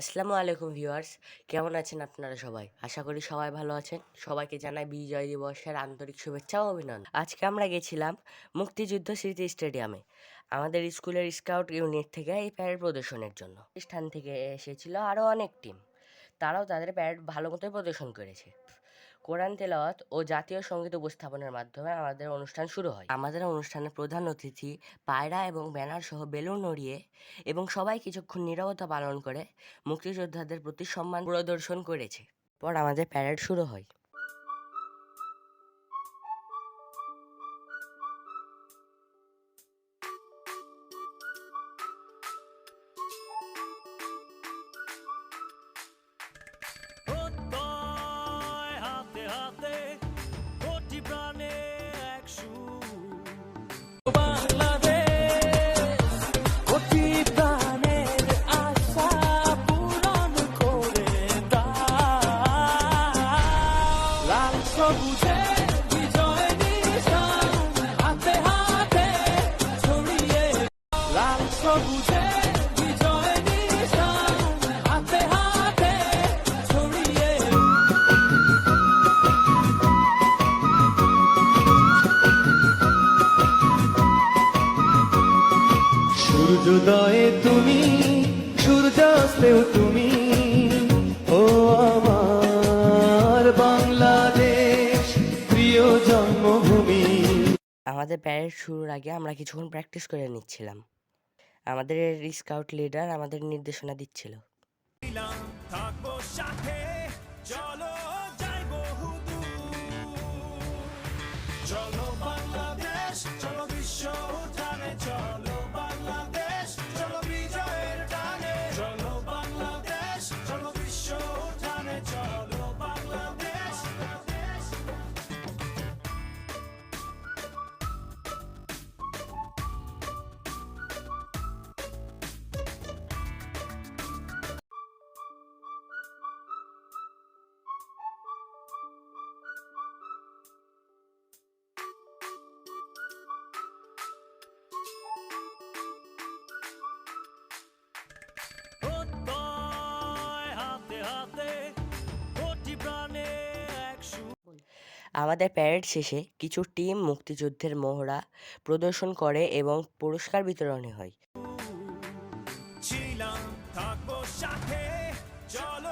আসসালামু আলাইকুম ভিউয়ার্স, কেমন আছেন আপনারা সবাই? আশা করি সবাই ভালো আছেন। সবাইকে জানাই বিজয় দিবসের আন্তরিক শুভেচ্ছা ও অভিনন্দন। আজকে আমরা গেছিলাম মুক্তিযুদ্ধ স্মৃতি স্টেডিয়ামে, আমাদের স্কুলের স্কাউট ইউনিট থেকে এই প্যারেড প্রদর্শনের জন্য। স্থান থেকে এসেছিল আরও অনেক টিম, তারাও তাদের প্যারেড ভালো মতোই প্রদর্শন করেছে। কোরআন তেলাওয়াত ও জাতীয় সংগীত উপস্থাপনের মাধ্যমে আমাদের অনুষ্ঠান শুরু হয়। আমাদের অনুষ্ঠানে প্রধান অতিথি পায়রা এবং ব্যানার সহ বেলুন নড়িয়ে এবং সবাই কিছুক্ষণ নিরবতা পালন করে মুক্তিযোদ্ধাদের প্রতি সম্মান প্রদর্শন করেছে। পর আমাদের প্যারেড শুরু হয়। সূর্যোদয়ে তুমি সূর্যাস্তেও তুমি আমাদের প্যারেড শুরুর আগে আমরা কিছুক্ষণ প্র্যাকটিস করে নিচ্ছিলাম। আমাদের স্কাউট লিডার আমাদের নির্দেশনা দিচ্ছিল। চলো কোটি প্রাণে আমাদের প্যারেড শেষে কিছু টিম মুক্তিযুদ্ধের মোহরা প্রদর্শন করে এবং পুরস্কার বিতরণে হয়। চলো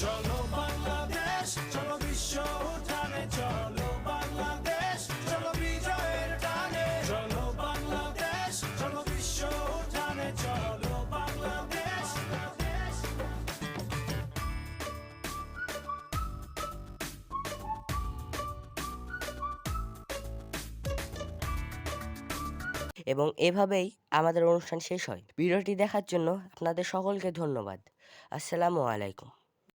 চলো বাংলাদেশ, চলো বিশ্ব উঠানে চলো বাংলাদেশ চলো বিজয়ের টানে। চলো বাংলাদেশ, চলো বিশ্ব উঠানে, চলো। এবং এভাবেই আমাদের অনুষ্ঠান শেষ হয়। ভিডিওটি দেখার জন্য আপনাদের সকলকে ধন্যবাদ। আসসালামু আলাইকুম।